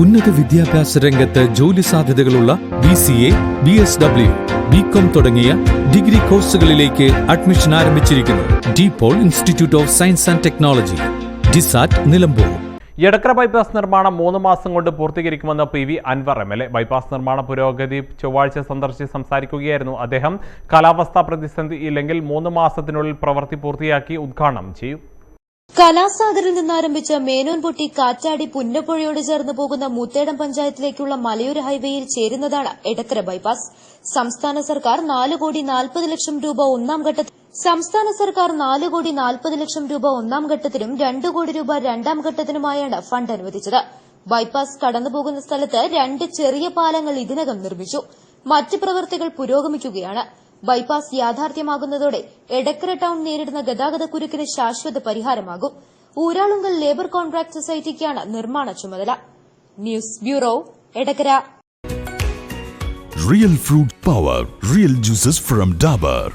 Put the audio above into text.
ഉന്നത വിദ്യാഭ്യാസ രംഗത്ത് ജോലി സാധ്യതകളുള്ള B C A B S W B com തുടങ്ങിയ ഡിഗ്രി കോഴ്സുകളിലേക്ക് അഡ്മിഷൻ ആരംഭിച്ചിരിക്കുന്നു. De Paul institute of science and technology DiSAT Nilambur. Edakkara bypass നിർമ്മാണം മൂന്ന് മാസം കൊണ്ട് പൂർത്തീകരിക്കുമെന്ന് P V Anvar M L A. Bypass നിർമ്മാണ പുരോഗതി ചൊവ്വാഴ്ച സന്ദർശിച്ച് സംസാരിക്കുകയായിരുന്നു അദ്ദേഹം. കാലാവസ്ഥാ പ്രതിസന്ധി ഇല്ലെങ്കിൽ മൂന്ന് മാസത്തിനുള്ളിൽ പ്രവൃത്തി പൂർത്തിയാക്കി ഉദ്ഘാടനം ചെയ്യും. കലാസാഗറിൽ നിന്നാരംഭിച്ച മേനോൻപൊട്ടി കാറ്റാടി പുന്നപ്പുഴയോട് ചേർന്ന് പോകുന്ന മുത്തേടം പഞ്ചായത്തിലേക്കുള്ള മലയോര ഹൈവേയിൽ ചേരുന്നതാണ് എടക്കര ബൈപ്പാസ്. സംസ്ഥാന സർക്കാർ നാല് കോടി നാൽപ്പത് ലക്ഷം രൂപ ഒന്നാം ഘട്ടത്തിൽ സംസ്ഥാന സർക്കാർ നാല് കോടി നാൽപ്പത് ലക്ഷം രൂപ ഒന്നാം ഘട്ടത്തിനും രണ്ട് കോടി രൂപ രണ്ടാം ഘട്ടത്തിനുമായാണ് ഫണ്ട് അനുവദിച്ചത്. ബൈപ്പാസ് കടന്നുപോകുന്ന സ്ഥലത്ത് രണ്ട് ചെറിയ പാലങ്ങൾ ഇതിനകം നിർമ്മിച്ചു. മറ്റ് പ്രവൃത്തികൾ പുരോഗമിക്കുകയാണ്. ബൈപ്പാസ് യാഥാർത്ഥ്യമാകുന്നതോടെ എടക്കര ടൌൺ നേരിടുന്ന ഗതാഗതക്കുരുക്കിന് ശാശ്വത പരിഹാരമാകും. ഊരാളുങ്കൽ ലേബർ കോൺട്രാക്ട് സൊസൈറ്റിക്കാണ് നിർമ്മാണ ചുമതല. News bureau Edakkara. Real fruit power real juices from Dabur.